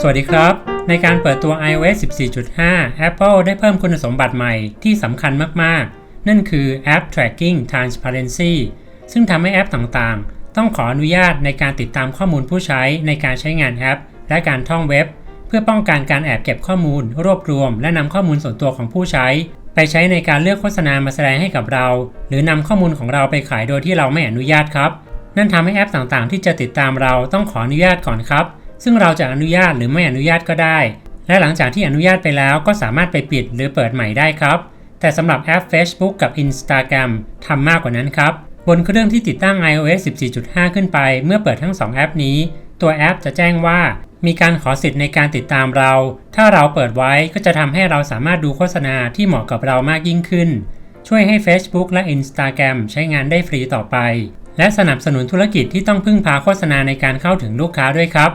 สวัสดีครับ ในการเปิดตัว iOS 14.5 Apple ได้เพิ่มคุณสมบัติใหม่ที่สำคัญมาก ๆ นั่นคือ App Tracking Transparency ซึ่งทำให้แอปต่างๆ ต้องขออนุญาตในการติดตามข้อมูลผู้ใช้ในการใช้งานแอป และการท่องเว็บ เพื่อป้องกันการแอบเก็บข้อมูล รวบรวม และนำข้อมูลส่วนตัวของผู้ใช้ ไปใช้ในการเลือกโฆษณามาแสดงให้กับเรา หรือนำข้อมูลของเราไปขายโดยที่เราไม่อนุญาตครับ นั่นทำให้แอปต่างๆ ที่จะติดตามเราต้องขออนุญาตก่อนครับ ซึ่งเราจะอนุญาตหรือไม่อนุญาตก็ได้ และหลังจากที่อนุญาตไปแล้วก็สามารถไปปิดหรือเปิดใหม่ได้ครับ แต่สำหรับแอป Facebook กับ Instagram ทำมากกว่านั้นครับ บนเครื่องที่ติดตั้ง iOS 14.5 ขึ้นไป เมื่อเปิดทั้ง 2 แอปนี้ ตัวแอปจะแจ้งว่า มีการขอสิทธิ์ในการติดตามเรา ถ้าเราเปิดไว้ก็จะทำให้เราสามารถดูโฆษณาที่เหมาะกับเรามากยิ่งขึ้น ช่วยให้ Facebook และ Instagram ใช้งานได้ฟรีต่อไป และสนับสนุนธุรกิจที่ต้องพึ่งพาโฆษณาในการเข้าถึงลูกค้าด้วยครับ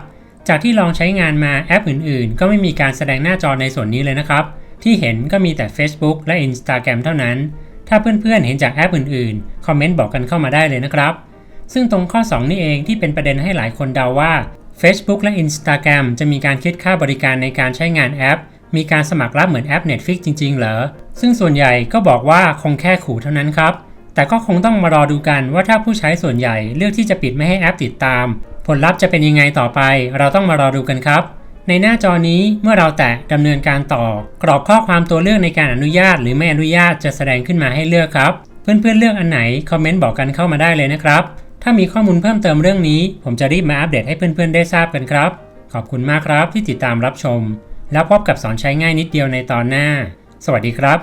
จากที่ลองใช้งานมาแอปอื่นๆ ก็ไม่มีการแสดงหน้าจอในส่วนนี้เลยนะครับ ที่เห็นก็มีแต่ Facebook และ Instagram เท่านั้น ถ้าเพื่อนๆ เห็นจากแอปอื่นๆ คอมเมนต์บอกกันเข้ามาได้เลยนะครับ ซึ่งตรงข้อ 2 นี่เองที่เป็นประเด็นให้หลายคนเดาว่า Facebook และ Instagram จะมีการคิดค่าบริการในการใช้งานแอป มีการสมัครรับเหมือนแอป Netflix จริง ๆ เหรอ ซึ่งส่วนใหญ่ก็บอกว่าคงแค่ขู่เท่านั้นครับแต่ก็คงต้องมารอดูกันว่าถ้าผู้ใช้ส่วนใหญ่เลือกที่จะปิดไม่ให้แอปติดตาม ผลลัพธ์จะเป็นยังไงต่อไปเราต้องมารอดูกันครับ ในหน้าจอนี้เมื่อเราแตะดำเนินการต่อ กรอบข้อความตัวเลือกในการอนุญาต หรือไม่อนุญาตจะแสดงขึ้นมาให้เลือกครับ เพื่อนๆเลือกอันไหนคอมเมนต์บอกกันเข้ามาได้เลยนะครับ ถ้ามีข้อมูลเพิ่มเติมเรื่องนี้ ผมจะรีบมาอัปเดตให้เพื่อนๆได้ทราบกันครับ ขอบคุณมากครับที่ติดตามรับชม แล้วพบกับสอนใช้ง่ายนิดเดียวในตอนหน้า สวัสดีครับ